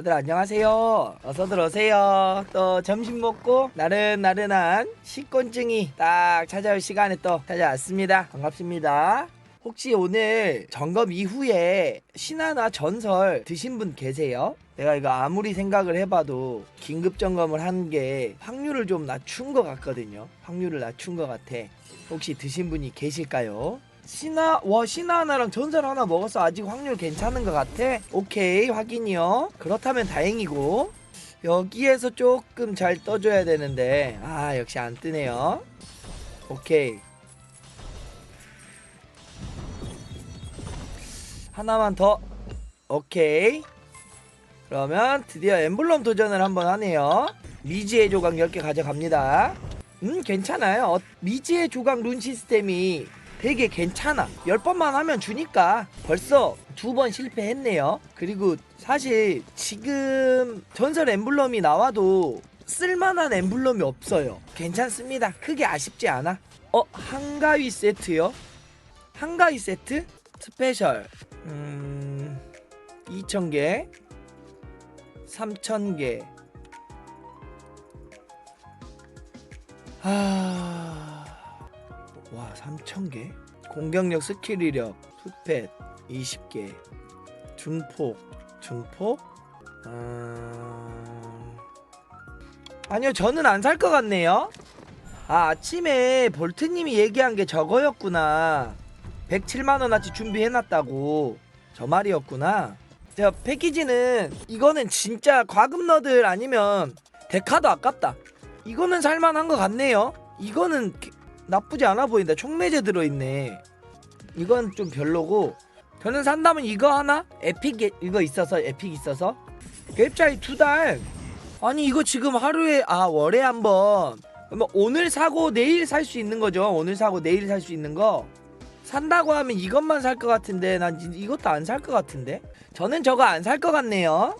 다들 안녕하세요. 어서들 오세요. 또 점심 먹고 나른나른한 식곤증이 딱 찾아올 시간에 또 찾아왔습니다. 반갑습니다. 혹시 오늘 점검 이후에 신화나 전설 드신 분 계세요? 내가 이거 아무리 생각을 해봐도 긴급 점검을 한 게 확률을 좀 낮춘 것 같거든요. 확률을 낮춘 것 같아. 혹시 드신 분이 계실까요? 신화 와 신화 하나랑 전설 하나 먹어서 아직 확률 괜찮은 것 같아. 오케이 확인이요. 그렇다면 다행이고 여기에서 조금 잘 떠줘야 되는데 아 역시 안 뜨네요. 오케이 하나만 더 오케이 그러면 드디어 엠블럼 도전을 한번 하네요. 미지의 조각 10개 가져갑니다. 음 괜찮아요. 어, 미지의 조각 룬 시스템이 되게 괜찮아. 10번만 하면 주니까 벌써 두 번 실패했네요. 그리고 사실 지금 전설 엠블럼이 나와도 쓸만한 엠블럼이 없어요. 괜찮습니다. 크게 아쉽지 않아. 어 한가위 세트요? 한가위 세트? 스페셜 음 2,000개 3,000개 아... 와 3,000개? 공격력 스킬 이력 풋펫 20개. 중폭. 중폭? 음... 아니요 저는 안 살 것 같네요. 아 아침에 볼트님이 얘기한 게 저거였구나. 107만원어치 준비해놨다고. 저 말이었구나. 제가 패키지는 이거는 진짜 과금러들 아니면 데카도 아깝다. 이거는 살만한 것 같네요. 이거는 기- 나쁘지 않아 보인다. 총매제 들어있네. 이건 좀 별로고. 저는 산다면 이거 하나? 에픽 에- 이거 있어서 에픽 있어서? 웹차이 두 달. 아니 이거 지금 하루에 아 월에 한번. 오늘 사고 내일 살 수 있는 거죠. 오늘 사고 내일 살 수 있는 거. 산다고 하면 이것만 살 것 같은데 난 이- 이것도 안 살 것 같은데? 저는 저거 안 살 것 같네요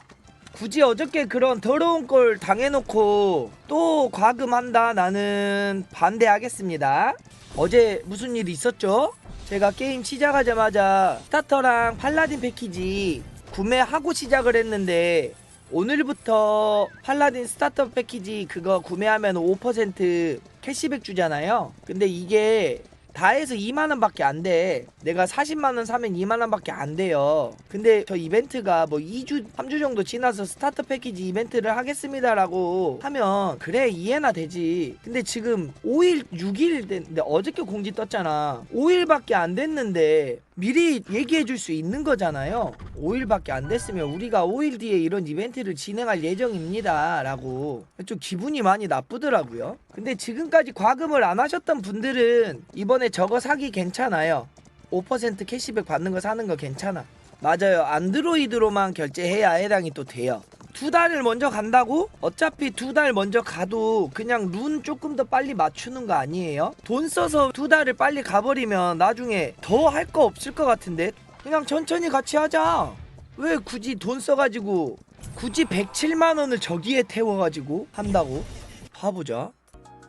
굳이 어저께 그런 더러운 걸 당해놓고 또 과금한다 나는 반대하겠습니다 어제 무슨 일이 있었죠? 제가 게임 시작하자마자 스타터랑 팔라딘 패키지 구매하고 시작을 했는데 오늘부터 팔라딘 스타터 패키지 그거 구매하면 5% 캐시백 주잖아요. 근데 이게 다 해서 2만원 밖에 안 돼. 내가 40만원 사면 2만원 밖에 안 돼요. 근데 저 이벤트가 뭐 2주, 3주 정도 지나서 스타터 패키지 이벤트를 하겠습니다 라고 하면 그래 이해나 되지. 근데 지금 5일, 6일 됐는데 어저께 공지 떴잖아. 5일밖에 안 됐는데 미리 얘기해 줄 수 있는 거잖아요. 5일밖에 안 됐으면 우리가 5일 뒤에 이런 이벤트를 진행할 예정입니다. 라고 좀 기분이 많이 나쁘더라고요. 근데 지금까지 과금을 안 하셨던 분들은 이번에 저거 사기 괜찮아요. 5% 캐시백 받는 거 사는 거 괜찮아. 맞아요. 안드로이드로만 결제해야 해당이 또 돼요. 두 달을 먼저 간다고? 어차피 두 달 먼저 가도 그냥 룬 조금 더 빨리 맞추는 거 아니에요? 돈 써서 두 달을 빨리 가버리면 나중에 더 할 거 없을 것 같은데? 그냥 천천히 같이 하자. 왜 굳이 돈 써가지고 굳이 107만 원을 저기에 태워가지고 한다고? 봐보자.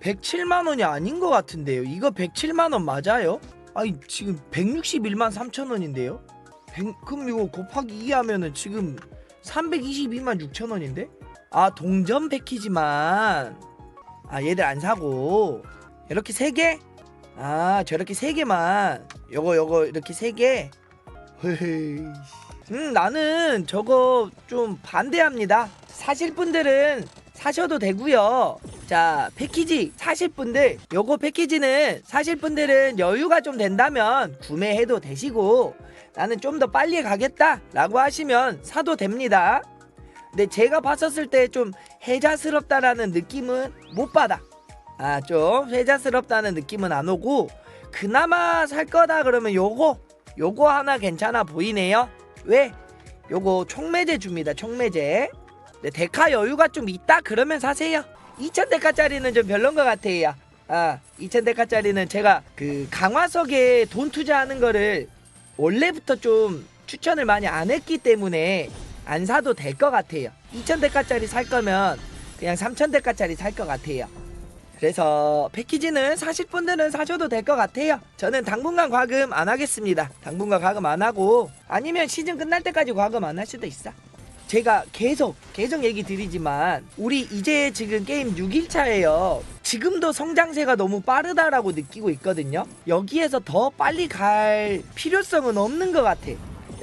107만 원이 아닌 것 같은데요. 이거 107만 원 맞아요? 아니 지금 161만 3천 원인데요? 100, 그럼 이거 곱하기 2 하면은 지금 322만 6천 원인데? 아 동전 패키지만 아 얘들 안 사고 이렇게 세 개? 아 저렇게 세 개만 요거 요거 이렇게 세 개? 헤헤이 음 나는 저거 좀 반대합니다 사실 분들은 사셔도 되고요. 자 패키지 사실 분들 요거 패키지는 사실 분들은 여유가 좀 된다면 구매해도 되시고 나는 좀 더 빨리 가겠다 라고 하시면 사도 됩니다. 근데 제가 봤었을 때 좀 해자스럽다라는 느낌은 못 받아. 아 좀 해자스럽다는 느낌은 안 오고 그나마 살 거다 그러면 요거 요거 하나 괜찮아 보이네요. 왜? 요거 총매제 줍니다 총매제 네, 데카 여유가 좀 있다 그러면 사세요 2000데카짜리는 좀 별론 것 같아요 아 2000데카짜리는 제가 그 강화석에 돈 투자하는 거를 원래부터 좀 추천을 많이 안 했기 때문에 안 사도 될 것 같아요 2000데카짜리 살 거면 그냥 3000데카짜리 살 것 같아요 그래서 패키지는 사실 분들은 사셔도 될 것 같아요. 저는 당분간 과금 안 하겠습니다. 당분간 과금 안 하고 아니면 시즌 끝날 때까지 과금 안 할 수도 있어. 제가 계속 계속 얘기 드리지만 우리 이제 지금 게임 6일차예요. 지금도 성장세가 너무 빠르다라고 느끼고 있거든요. 여기에서 더 빨리 갈 필요성은 없는 것 같아.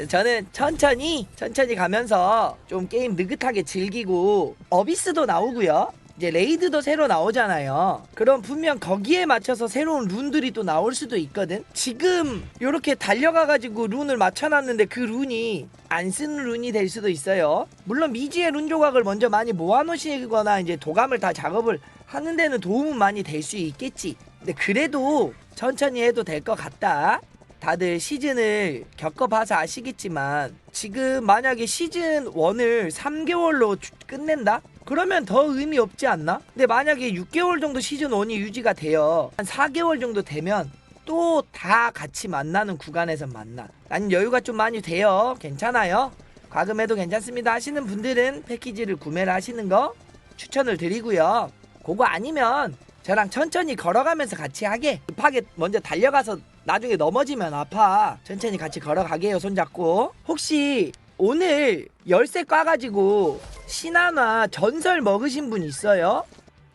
저는 천천히 천천히 가면서 좀 게임 느긋하게 즐기고 어비스도 나오고요. 이제 레이드도 새로 나오잖아요. 그럼 분명 거기에 맞춰서 새로운 룬들이 또 나올 수도 있거든. 지금 이렇게 달려가가지고 룬을 맞춰놨는데 그 룬이 안 쓰는 룬이 될 수도 있어요. 물론 미지의 룬 조각을 먼저 많이 모아놓으시거나 이제 도감을 다 작업을 하는 데는 도움은 많이 될 수 있겠지. 근데 그래도 천천히 해도 될 것 같다. 다들 시즌을 겪어봐서 아시겠지만 지금 만약에 시즌 1을 3개월로 끝낸다? 그러면 더 의미 없지 않나? 근데 만약에 6개월 정도 시즌 1이 유지가 돼요. 한 4개월 정도 되면 또 다 같이 만나는 구간에서 만나. 난 여유가 좀 많이 돼요. 괜찮아요. 과금해도 괜찮습니다 하시는 분들은 패키지를 구매를 하시는 거 추천을 드리고요. 그거 아니면 저랑 천천히 걸어가면서 같이 하게 급하게 먼저 달려가서 나중에 넘어지면 아파 천천히 같이 걸어가게요 손잡고 혹시 오늘 열쇠 꽈가지고 신화나 전설 먹으신 분 있어요?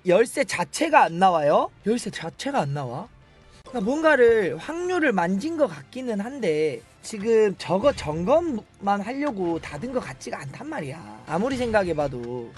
열쇠 자체가 안 나와요? 열쇠 자체가 안 나와? 그러니까 뭔가를 확률을 만진 것 같기는 한데 지금 저거 점검만 하려고 닫은 것 같지가 않단 말이야 아무리 생각해봐도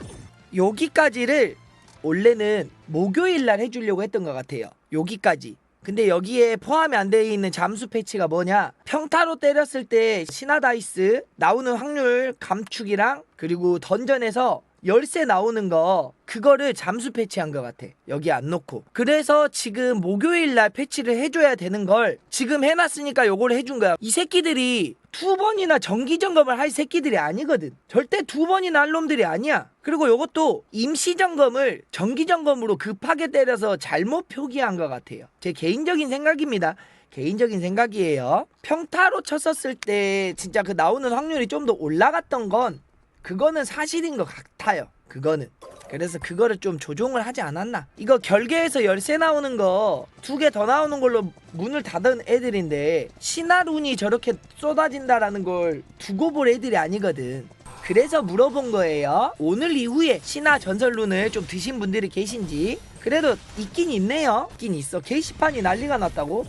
여기까지를 원래는 목요일 날 해주려고 했던 것 같아요. 여기까지. 근데 여기에 포함이 안 되어 있는 잠수 패치가 뭐냐? 평타로 때렸을 때 신화 다이스 나오는 확률 감축이랑 그리고 던전에서 열쇠 나오는 거 그거를 잠수 패치한 것 같아. 여기 안 놓고. 그래서 지금 목요일 날 패치를 해줘야 되는 걸 지금 해놨으니까 요걸 해준 거야. 이 새끼들이 두 번이나 정기 점검을 할 새끼들이 아니거든. 절대 두 번이나 할 놈들이 아니야. 그리고 요것도 임시 점검을 정기 점검으로 급하게 때려서 잘못 표기한 것 같아요. 제 개인적인 생각입니다. 개인적인 생각이에요. 평타로 쳤었을 때 진짜 그 나오는 확률이 좀 더 올라갔던 건 그거는 사실인 것 같아요. 그거는. 그래서 그거를 좀 조종을 하지 않았나? 이거 결계에서 열쇠 나오는 거 두 개 더 나오는 걸로 문을 닫은 애들인데 신화룬이 저렇게 쏟아진다라는 걸 두고 볼 애들이 아니거든. 그래서 물어본 거예요. 오늘 이후에 신화 전설룬을 좀 드신 분들이 계신지. 그래도 있긴 있네요. 있긴 있어. 게시판이 난리가 났다고.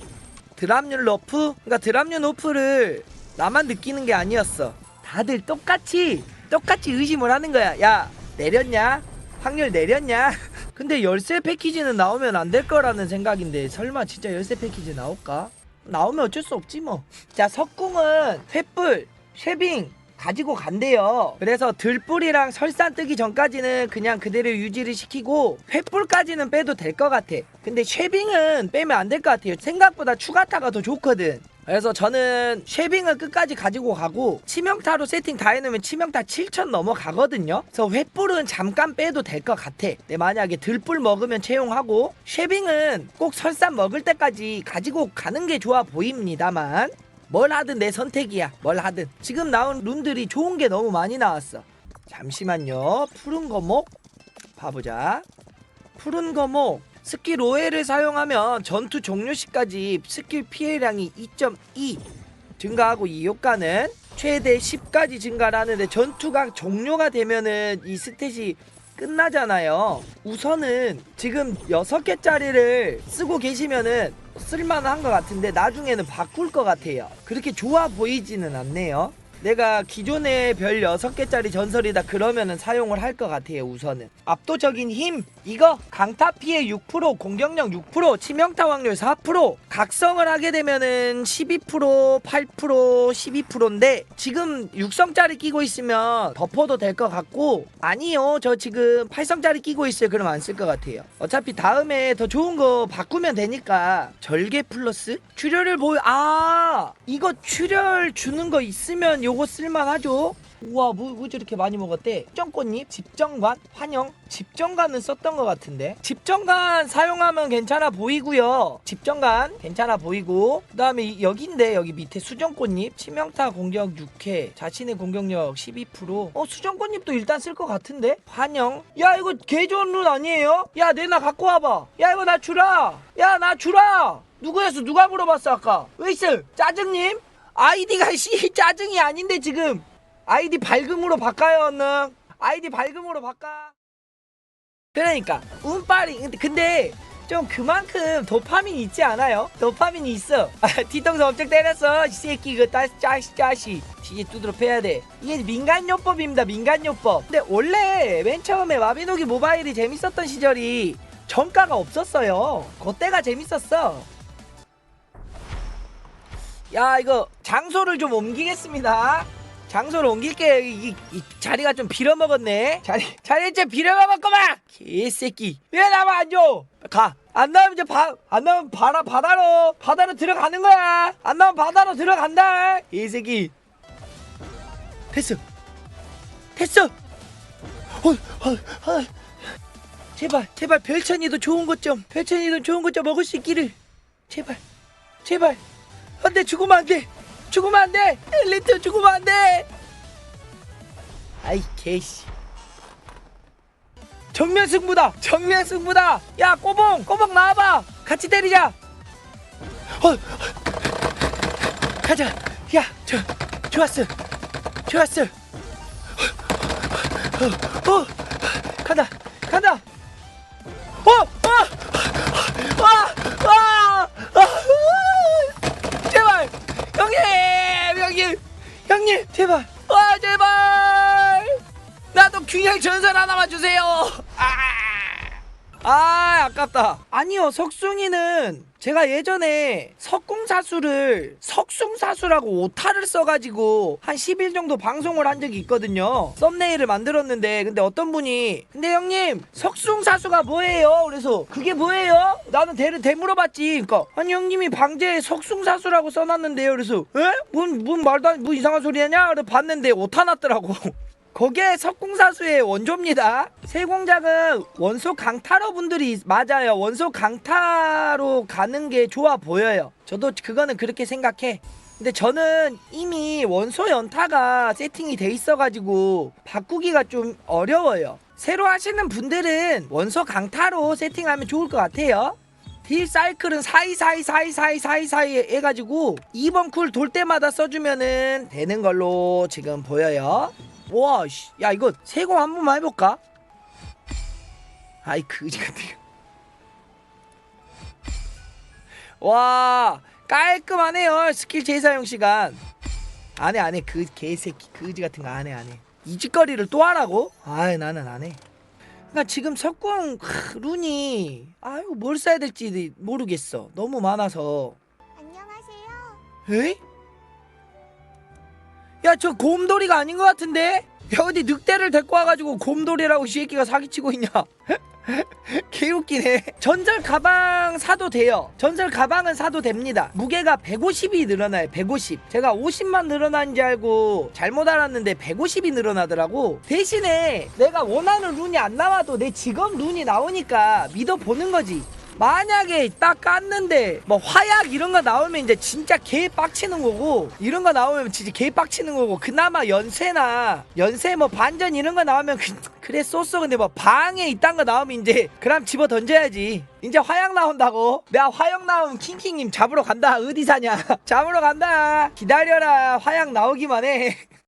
드랍률 너프? 그러니까 드랍률 너프를 나만 느끼는 게 아니었어. 다들 똑같이 똑같이 의심을 하는 거야. 야 내렸냐? 확률 내렸냐? 근데 열쇠 패키지는 나오면 안 될 거라는 생각인데 설마 진짜 열쇠 패키지 나올까? 나오면 어쩔 수 없지 뭐. 자 석궁은 횃불, 쉐빙 가지고 간대요. 그래서 들불이랑 설산 뜨기 전까지는 그냥 그대로 유지를 시키고 횃불까지는 빼도 될 것 같아. 근데 쉐빙은 빼면 안 될 것 같아요. 생각보다 추가타가 더 좋거든. 그래서 저는 쉐빙을 끝까지 가지고 가고 치명타로 세팅 다 해놓으면 치명타 7천 넘어가거든요. 그래서 횃불은 잠깐 빼도 될 것 같아. 네, 만약에 들불 먹으면 채용하고 쉐빙은 꼭 설산 먹을 때까지 가지고 가는 게 좋아 보입니다만 뭘 하든 내 선택이야. 뭘 하든. 지금 나온 룬들이 좋은 게 너무 많이 나왔어. 잠시만요. 푸른 거목 봐보자. 푸른 거목 스킬 5회를 사용하면 전투 종료 시까지 스킬 피해량이 2.2 증가하고 이 효과는 최대 10까지 증가를 하는데 전투가 종료가 되면은 이 스탯이 끝나잖아요. 우선은 지금 6개짜리를 쓰고 계시면은 쓸만한 것 같은데 나중에는 바꿀 것 같아요. 그렇게 좋아 보이지는 않네요. 내가 기존에 별 6개짜리 전설이다 그러면은 사용을 할 것 같아요 우선은. 압도적인 힘 이거? 강타 피해 6% 공격력 6% 치명타 확률 4% 각성을 하게 되면은 12% 8% 12%인데 지금 6성짜리 끼고 있으면 덮어도 될 것 같고 아니요 저 지금 8성짜리 끼고 있어요. 그럼 안 쓸 것 같아요. 어차피 다음에 더 좋은 거 바꾸면 되니까 절개 플러스 출혈을 보여. 아 이거 출혈 주는 거 있으면 요거 쓸만하죠? 우와 뭐, 뭐 저렇게 많이 먹었대. 집정꽃잎 집정관 환영. 집정관은 썼던 것 같은데. 집정관 사용하면 괜찮아 보이고요. 집정관 괜찮아 보이고. 그 다음에 여기인데 여기 밑에 수정꽃잎 치명타 공격 6회 자신의 공격력 12%어 수정꽃잎도 일단 쓸 것 같은데? 환영. 야 이거 개 좋은 룬 아니에요? 야 내 나 갖고 와봐. 야 이거 나 주라. 야 나 주라. 누구였어? 누가 물어봤어 아까? 왜 있어 짜증님 아이디가 씨 짜증이 아닌데 지금. 아이디 밝음으로 바꿔요 얼른 아이디 밝음으로 바꿔. 그러니까 운빨이 근데, 좀 그만큼 도파민 있지 않아요? 도파민이 있어. 아, 뒤통수 엄청 때렸어 이 새끼. 그 따, 짜시 짜시. 뒤에 두드러 패야 돼. 이게 민간요법입니다 민간요법. 근데 원래 맨 처음에 마비노기 모바일이 재밌었던 시절이 정가가 없었어요. 그때가 재밌었어 야 이거 장소를 좀 옮기겠습니다. 장소를 옮길게요 이, 이, 이 자리가 좀 빌어먹었네. 자리 자리 좀 빌어먹었구만! 개새끼. 왜 나만 안 줘? 가 안 나오면 이제 바, 안 나오면 바다, 바다로 바다로 들어가는 거야. 안 나오면 바다로 들어간다. 개새끼. 됐어. 됐어. 어, 어, 어. 제발 제발 별천이도 좋은 것 좀 별천이도 좋은 것 좀 먹을 수 있기를. 제발 제발 안돼 죽으면 안돼. 죽으면 안돼. 엘리트 죽으면 안돼. 아이 개씨. 정면 승부다 정면 승부다. 야 꼬봉 꼬봉 나와봐. 같이 때리자. 어. 가자. 야저 좋았어. 좋았어. 어, 어 간다 간다. 어, 어, 아, 아, 아, 제발, 형님, 형님, 형님, 제발, 아, 제발, 나도 균형 전설 하나만 주세요. 아, 아, 아깝다. 아니요, 석숭이는 제가 예전에 석궁사수를 석숭사수라고 오타를 써가지고 한 10일 정도 방송을 한 적이 있거든요. 썸네일을 만들었는데 근데 어떤 분이 근데 형님 석숭사수가 뭐예요? 그래서 그게 뭐예요? 나는 대를 대물어봤지. 그러니까 아니 형님이 방제에 석숭사수라고 써놨는데요. 그래서 에? 뭔, 뭔 말도 안, 뭐 이상한 소리 하냐? 그래 봤는데 오타 났더라고. 거기에 석궁사수의 원조입니다. 세공작은 원소 강타로 분들이 맞아요. 원소 강타로 가는 게 좋아 보여요. 저도 그거는 그렇게 생각해. 근데 저는 이미 원소 연타가 세팅이 돼 있어가지고 바꾸기가 좀 어려워요. 새로 하시는 분들은 원소 강타로 세팅하면 좋을 것 같아요. 딜 사이클은 사이사이 사이사이 사이사이 해가지고 2번 쿨 돌 때마다 써주면은 되는 걸로 지금 보여요. 와, 씨. 야, 이거 세공 한 번만 해볼까? 아이, 그지 같아. 와, 깔끔하네요. 스킬 재사용 시간. 안 해, 안 해. 그 개새끼, 그지 같은 거 안 해, 안 해. 이 짓거리를 또 하라고? 아이, 나는 안 해. 그러니까 지금 석궁 크, 룬이 아유 뭘 써야 될지 모르겠어. 너무 많아서. 안녕하세요. 에이? 야, 저 곰돌이가 아닌 것 같은데? 야, 어디 늑대를 데리고 와가지고 곰돌이라고 이 새끼가 사기치고 있냐? 개웃기네. 전설 가방 사도 돼요. 전설 가방은 사도 됩니다. 무게가 150이 늘어나요. 150. 제가 50만 늘어난 줄 알고 잘못 알았는데 150이 늘어나더라고. 대신에 내가 원하는 룬이 안 나와도 내 직업 룬이 나오니까 믿어보는 거지. 만약에 딱 깠는데 뭐 화약 이런 거 나오면 이제 진짜 개 빡치는 거고 이런 거 나오면 진짜 개 빡치는 거고 그나마 연세나 연세 뭐 반전 이런 거 나오면 그, 그래 쏘쏘. 근데 뭐 방에 이딴 거 나오면 이제 그럼 집어 던져야지. 이제 화약 나온다고. 내가 화약 나오면 킹킹님 잡으러 간다. 어디 사냐? 잡으러 간다. 기다려라. 화약 나오기만 해